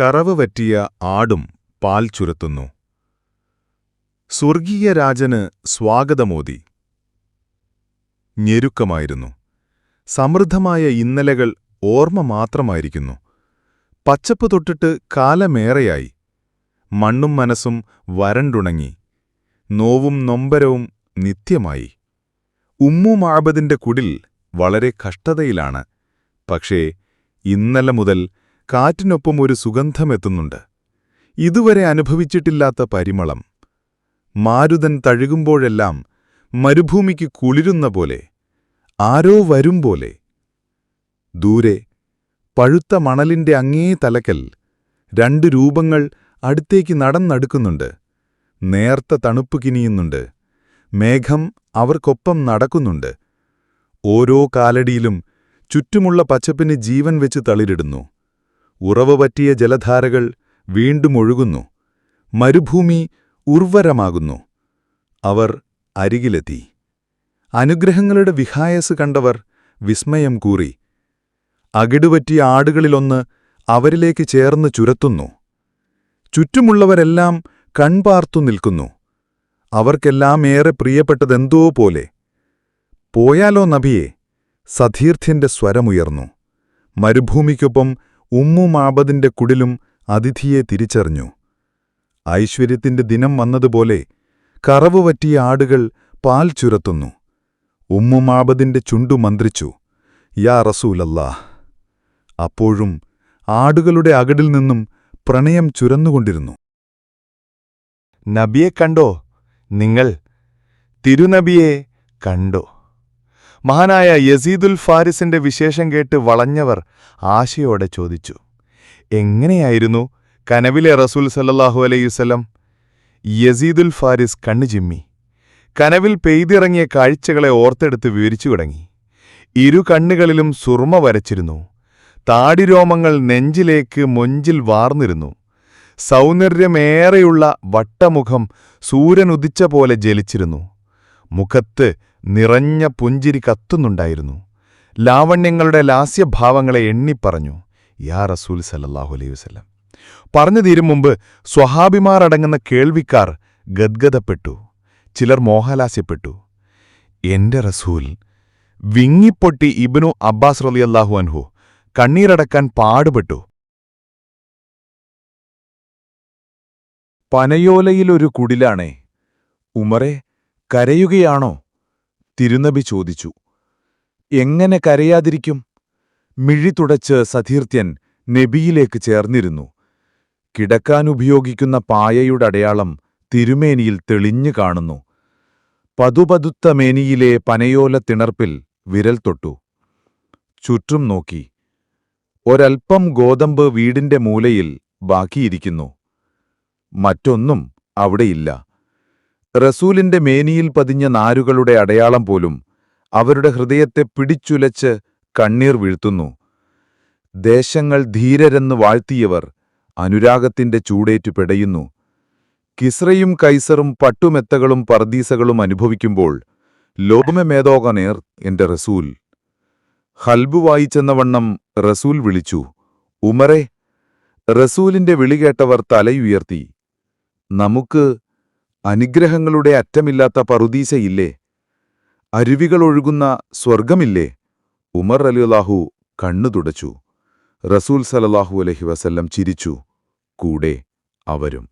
കറവ് പറ്റിയ ആടും പാൽ ചുരത്തുന്നു. സ്വർഗീയ രാജന് സ്വാഗതമോതി. ഞെരുക്കമായിരുന്നു. സമൃദ്ധമായ ഇന്നലകൾ ഓർമ്മ മാത്രമായിരിക്കുന്നു. പച്ചപ്പ് തൊട്ടിട്ട് കാലമേറെയായി. മണ്ണും മനസ്സും വരണ്ടുണങ്ങി. നോവും നൊമ്പരവും നിത്യമായി. ഉമ്മു മാബദിന്റെ കുടിൽ വളരെ കഷ്ടതയിലാണ്. പക്ഷേ ഇന്നലെ മുതൽ കാറ്റിനൊപ്പം ഒരു സുഗന്ധമെത്തുന്നുണ്ട്. ഇതുവരെ അനുഭവിച്ചിട്ടില്ലാത്ത പരിമളം. മാരുതൻ തഴുകുമ്പോഴെല്ലാം മരുഭൂമിക്ക് കുളിരുന്ന പോലെ ആരോ വരും പോലെ. ദൂരെ പഴുത്ത മണലിന്റെ അങ്ങേ തലക്കൽ രണ്ട് രൂപങ്ങൾ അടുത്തേക്ക് നടന്നടുക്കുന്നുണ്ട്. നേർത്ത തണുപ്പ് കിനിയുന്നുണ്ട്. മേഘം അവർക്കൊപ്പം നടക്കുന്നുണ്ട്. ഓരോ കാലടിയിലും ചുറ്റുമുള്ള പച്ചപ്പിന് ജീവൻ വെച്ച് തളിരിടുന്നു. ഉറവ പറ്റിയ ജലധാരകൾ വീണ്ടും ഒഴുകുന്നു. മരുഭൂമി ഉർവരമാകുന്നു. അവർ അരികിലെത്തി. അനുഗ്രഹങ്ങളുടെ വിഹായസ് കണ്ടവർ വിസ്മയം കൂറി. അകിടുപറ്റിയ ആടുകളിലൊന്ന് അവരിലേക്ക് ചേർന്ന് ചുരത്തുന്നു. ചുറ്റുമുള്ളവരെല്ലാം കൺപാർത്തു നിൽക്കുന്നു. അവർക്കെല്ലാം ഏറെ പ്രിയപ്പെട്ടതെന്തോ പോലെ. പോയാലോ നബിയെ സധീർഥ്യന്റെ സ്വരമുയർന്നു. മരുഭൂമിക്കൊപ്പം ഉമ്മുമാബദിന്റെ കുടിലും അതിഥിയെ തിരിച്ചറിഞ്ഞു. ഐശ്വര്യത്തിന്റെ ദിനം വന്നതുപോലെ കറവുപറ്റിയ ആടുകൾ പാൽ ചുരത്തുന്നു. ഉമ്മുമാബദിന്റെ ചുണ്ടു മന്ത്രിച്ചു യാ റസൂലല്ലാ അപ്പോഴും ആടുകളുടെ അകടിൽ നിന്നും പ്രണയം ചുരന്നുകൊണ്ടിരുന്നു. നബിയെ കണ്ടോ നിങ്ങൾ? തിരുനബിയെ കണ്ടോ? മഹാനായ യസീദുൽ ഫാരിസിന്റെ വിശേഷം കേട്ട് വളഞ്ഞവർ ആശയോടെ ചോദിച്ചു എങ്ങനെയായിരുന്നു കനവിലെ റസൂൽ സല്ലാഹു അലൈവല്ലം യസീദുൽ ഫാരിസ് കണ്ണുചിമ്മി കനവിൽ പെയ്തിറങ്ങിയ കാഴ്ചകളെ ഓർത്തെടുത്ത് വിവരിച്ചു തുടങ്ങി. ഇരു കണ്ണുകളിലും സുർമ വരച്ചിരുന്നു. താടിരോമങ്ങൾ നെഞ്ചിലേക്ക് മൊഞ്ചിൽ വാർന്നിരുന്നു. സൗന്ദര്യമേറെയുള്ള വട്ടമുഖം സൂര്യനുദിച്ച പോലെ ജലിച്ചിരുന്നു മുഖത്ത് നിറഞ്ഞ പുഞ്ചിരി കത്തുന്നുണ്ടായിരുന്നു. ലാവണ്യങ്ങളുടെ ലാസ്യഭാവങ്ങളെ എണ്ണിപ്പറഞ്ഞു. യാ റസൂൽ സല്ലാഹു അലൈഹി വസ്ലം പറഞ്ഞു തീരും മുമ്പ് സ്വഹാബിമാർ അടങ്ങുന്ന കേൾവിക്കാർ ഗദ്ഗതപ്പെട്ടു ചിലർ മോഹലാസ്യപ്പെട്ടു. എന്റെ റസൂൽ വിങ്ങിപ്പൊട്ടി ഇബ്നു അബ്ബാസ് റളിയല്ലാഹു അൻഹു കണ്ണീരടക്കാൻ പാടുപെട്ടു. പനയോലയിലൊരു കുടിലാണേ. ഉമറെ കരയുകയാണോ? തിരുനബി ചോദിച്ചു. എങ്ങനെ കരയാതിരിക്കും? മിഴി തുടച്ച് സതീർത്ഥ്യൻ നബിയിലേക്ക് ചേർന്നിരുന്നു. കിടക്കാനുപയോഗിക്കുന്ന പായയുടെ അടയാളം തിരുമേനിയിൽ തെളിഞ്ഞു കാണുന്നു. പതുപതുത്ത മേനിയിലെ പനയോല തിണർപ്പിൽ വിരൽ തൊട്ടു. ചുറ്റും നോക്കി. ഒരൽപ്പം ഗോതമ്പ് വീടിന്റെ മൂലയിൽ ബാക്കിയിരിക്കുന്നു. മറ്റൊന്നും അവിടെയില്ല. റസൂലിന്റെ മേനിയിൽ പതിഞ്ഞ നാരുകളുടെ അടയാളം പോലും അവരുടെ ഹൃദയത്തെ പിടിച്ചുലച്ച് കണ്ണീർ വീഴ്ത്തുന്നു. ദേശങ്ങൾ ധീരരെന്ന് വാഴ്ത്തിയവർ അനുരാഗത്തിന്റെ ചൂടേറ്റു പെടയുന്നു. കിസ്രയും കൈസറും പട്ടുമെത്തകളും പർദീസകളും അനുഭവിക്കുമ്പോൾ ലോകമേതോകനേർ എന്റെ റസൂൽ. ഹൽബു വായിച്ചെന്നവണ്ണം റസൂൽ വിളിച്ചു ഉമറെ റസൂലിന്റെ വിളികേട്ടവർ തലയുയർത്തി. നമുക്ക് അനുഗ്രഹങ്ങളുടെ അറ്റമില്ലാത്ത പറുദീസയില്ലേ അരുവികളൊഴുകുന്ന സ്വർഗമില്ലേ ഉമർ അലിയുല്ലാഹു കണ്ണു തുടച്ചു. റസൂൽ സലല്ലാഹു അലഹി വസല്ലം ചിരിച്ചു. കൂടെ അവരും.